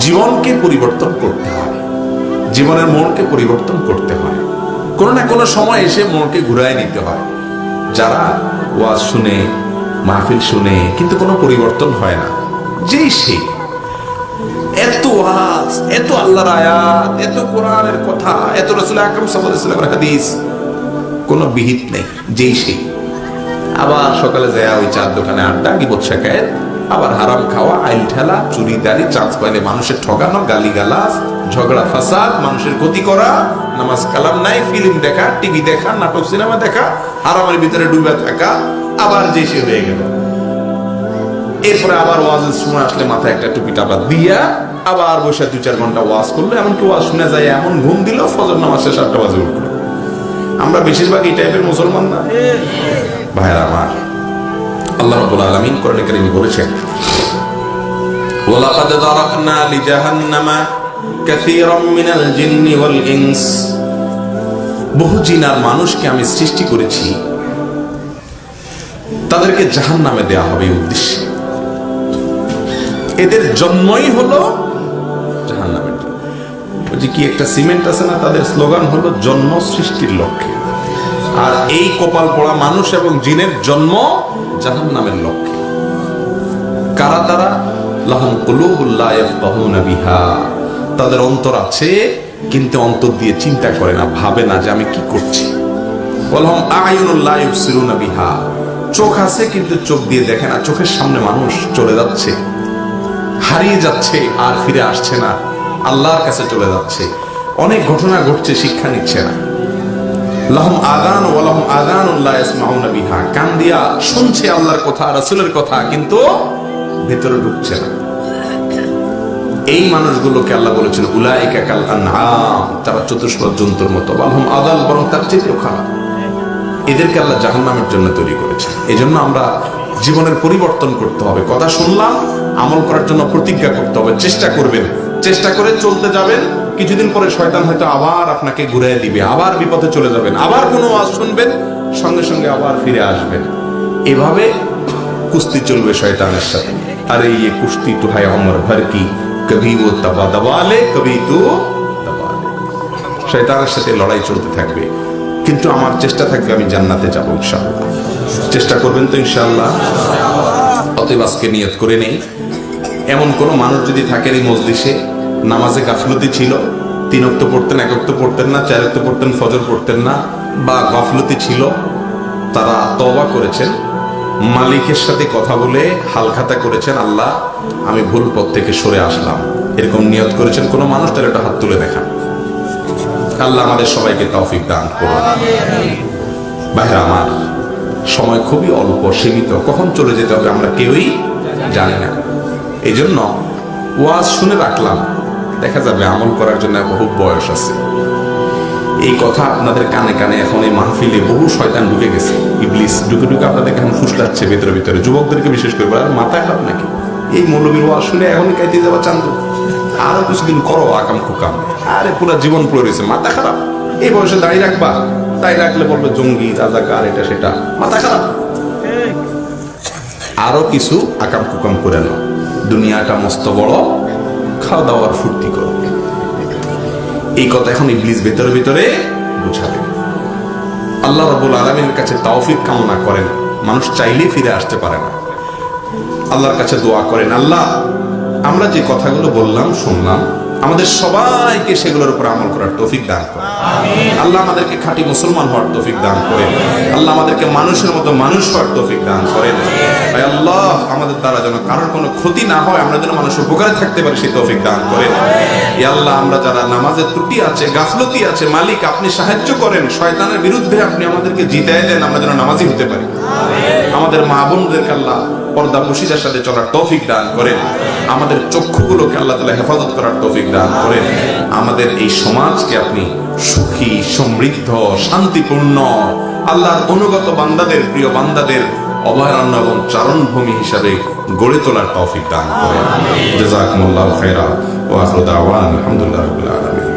জীবনকে পরিবর্তন করতে হয়। জীবনের মনকে পরিবর্তন করতে হয়। কোনো না কোনো সময় এসে মনকে ঘুরায় নিতে হয়। যারা ওয়াজ শুনে, মাহফিল শুনে, কিন্তু কোনো পরিবর্তন হয় না। যেই সেই এত ওয়াজ, এত আল্লাহর আয়াত, এত কোরআনের কথা, এত রসুল আকরম সাল্লামের হাদিস, কোনো বিহিত নেই। যেই সেই আবার সকালে যায় ওই চার দোকানে আড্ডা, গিবত শেখায়। আবার হারাম খাওয়া, আইল ঠেলা চুরি দাড়ি চাঁদ পাইলে মানুষের ঠকানো গালি গালাজ ঝগড়া ফাসাদ, মানুষের ক্ষতি করা, নামাজ কালাম নাই ফিল্ম দেখা টিভি দেখা, নাটক সিনেমা দেখা, হারামের ভিতরে ডুবে থাকা, আবার যে সে হয়ে গেল। এরপরে আবার ওয়াজের সময় আসলে মাথায় একটা টুপি টাপা দিয়া আবার বসে দুই চার ঘণ্টা ওয়াজ করল, এমনকি ওয়াজ শুনে যায়, এমন ঘুম দিল, ফজর নামাজ শেষ আটটা বাজে উঠল। আমরা বেশিরভাগ এই টাইপের মুসলমান না। ভাইরা আমার, আল্লাহ রাব্বুল আলামিন কোরআনে কারীমে বলেছেন, ওয়ালাকাদ যারাকনা লিজাহান্নামা কাসীরাম মিনাল জিন্নি ওয়াল ইনস। বহু জিন আর মানুষকে আমি সৃষ্টি করেছি, তাদেরকে জাহান্নামে দেয়া হবে উদ্দেশ্যে। এদের জন্মই হলো যে কি একটা সিমেন্ট আছে না, তাদের স্লোগান হলো জন্ম সৃষ্টির লক্ষ্যে। আর এই কপাল পড়া মানুষ এবং জিনের জন্ম জাহান নামের লক্ষ্যে। কারা তারা? লাহম কুলুবুল্লাহ বিহা। তাদের অন্তর আছে, কিন্তু অন্তর দিয়ে চিন্তা করে না, ভাবে না যে আমি কি করছি। বলহম আয়ুনুল্লাহ ইউবসিরুনা বিহা। চোখ আছে, কিন্তু চোখ দিয়ে দেখে না। চোখের সামনে মানুষ চলে যাচ্ছে, হারিয়ে যাচ্ছে, আর ফিরে আসছে না। আল্লাহর কাছে চলে যাচ্ছে। অনেক ঘটনা ঘটছে, শিক্ষা নিচ্ছে না। লাহম আদান ও লাহম আদান উল্লাহ কান দিয়া শুনছে আল্লাহর কথা, রাসূলের কথা, কিন্তু ভেতরে ঢুকছে না। এই মানুষগুলোকে আল্লাহ বলেছেন, উলাইকা কাল আনআম তারা চতুষ্পদ জন্তুর মতো। বালহম আদাল বরং তার চেয়েও খারাপ। এদেরকে আল্লাহ জাহান্নামের জন্য তৈরি করেছেন। এই জন্য আমরা জীবনের পরিবর্তন করতে হবে। কথা শুনলাম, আমল করার জন্য প্রতিজ্ঞা করতে হবে, চেষ্টা করবেন। চেষ্টা করে চলতে যাবেন, কিছুদিন পরে শয়তান হয়তো আবার আপনাকে ঘুরে দিবে, আবার বিপদে চলে যাবেন, আবার কোনো আওয়াজ শুনবেন, সঙ্গে সঙ্গে আবার ফিরে আসবেন। এভাবে কুস্তি চলবে শয়তানের সাথে। আরে ইয়ে কুস্তি তো হয় অমর ভর কি কবি ও তবা দবালে কবি তো শয়তানের সাথে লড়াই চলতে থাকবে, কিন্তু আমার চেষ্টা থাকবে আমি জান্নাতে যাব ইনশাআল্লাহ। চেষ্টা করবেন তো ইনশাআল্লাহ। অতএব আজকে নিয়ত করে নেই। এমন কোনো মানুষ যদি থাকেন এই মজলিসে, নামাজে গাফলতি ছিল, তিন অক্ত পড়তেন, এক অক্ত পড়তেন না, চার অক্ত পড়তেন, ফজর পড়তেন না, বা গাফলতি ছিল, তারা তবা করেছেন, মালিকের সাথে কথা বলে হালখাতা করেছেন, আল্লাহ, আমি ভুল পথ থেকে সরে আসলাম। এরকম নিয়ত করেছেন কোনো মানুষ তার একটা হাত তুলে দেখান। আল্লাহ আমাদের সবাইকে তৌফিক দান করুন। বাইরে আমার, সময় খুবই অল্প, সীমিত, কখন চলে যেতে হবে আমরা কেউই জানি না। এই জন্য ওয়াজ শুনে রাখলাম। দেখা যাবে আমল করার জন্য বহু বয়স আছে। এই কথা আপনাদের কানে কানে এখন এই মাহফিলে বহু শয়তান ঢুকে গেছে। ইবলিস ঢুকে ঢুকে আপনাদের এখন ফুসলাচ্ছে ভেতরে, ভিতরে। যুবকদেরকে বিশেষ করে আর মাথায় খারাপ নাকি? এই মৌলবীর ওয়াজ শুনে এখনই কাইতে যাওয়া চান্দ। আরও কিছুদিন করো আকাম খুকাম আরে পুরো জীবন পড়ে রয়েছে, মাথা খারাপ। এই বয়সে দাঁড়িয়ে রাখবা। তাই রাখলে বলবে জঙ্গি, রাজাকার, এটা সেটা। মাথা খারাপ। আরও কিছু আকাম কুকাম করে নাও। দুনিয়াটা মস্ত বড় খাওয়া দাওয়ার ফুর্তি করো। এই কথা এখন ইবলিস ভেতরে ভেতরে বুঝাবে। আল্লাহ রবুল আলমের কাছে তাওফিক কামনা করেন, মানুষ চাইলে ফিরে আসতে পারে না। আল্লাহর কাছে দোয়া করেন, আল্লাহ, আমরা যে কথাগুলো বললাম, শুনলাম আমাদের সবাইকে সেগুলোর উপর আমল করার তৌফিক দান করে আল্লাহ আমাদেরকে খাঁটি মুসলমান হওয়ার তৌফিক দান করেন। আল্লাহ আমাদেরকে মানুষের মতো মানুষ হওয়ার তৌফিক দান করেন। ভাই আল্লাহ আমাদের দ্বারা যেন কারোর কোনো ক্ষতি না হয়, আমরা যেন মানুষের উপকারে থাকতে পারি, সেই তৌফিক দান করেন। আল্লাহ, আমরা যারা নামাজের ত্রুটি আছে, গাফলতি আছে, মালিক, আপনি সাহায্য করেন, শয়তানের বিরুদ্ধে আপনি আমাদেরকে জিতাই দেন, আমরা যেন নামাজি হতে পারি। আমাদের মা বোনদেরকে আল্লাহ পর্দা মুশিদের সাথে চলার তৌফিক দান করেন। আমাদের চক্ষুগুলোকে আল্লাহ তালা হেফাজত করার তৌফিক দান করেন। আমাদের এই সমাজকে আপনি সুখী সমৃদ্ধ শান্তিপূর্ণ আল্লাহর অনুগত বান্দাদের প্রিয় বান্দাদের অভয়ারণ্য এবং চারণভূমি হিসাবে গড়ে তোলার তৌফিক দান করেন। জাজাকুমুল্লাহ খায়রা ওয়া আখিরু দাওয়ানা আলহামদুলিল্লাহি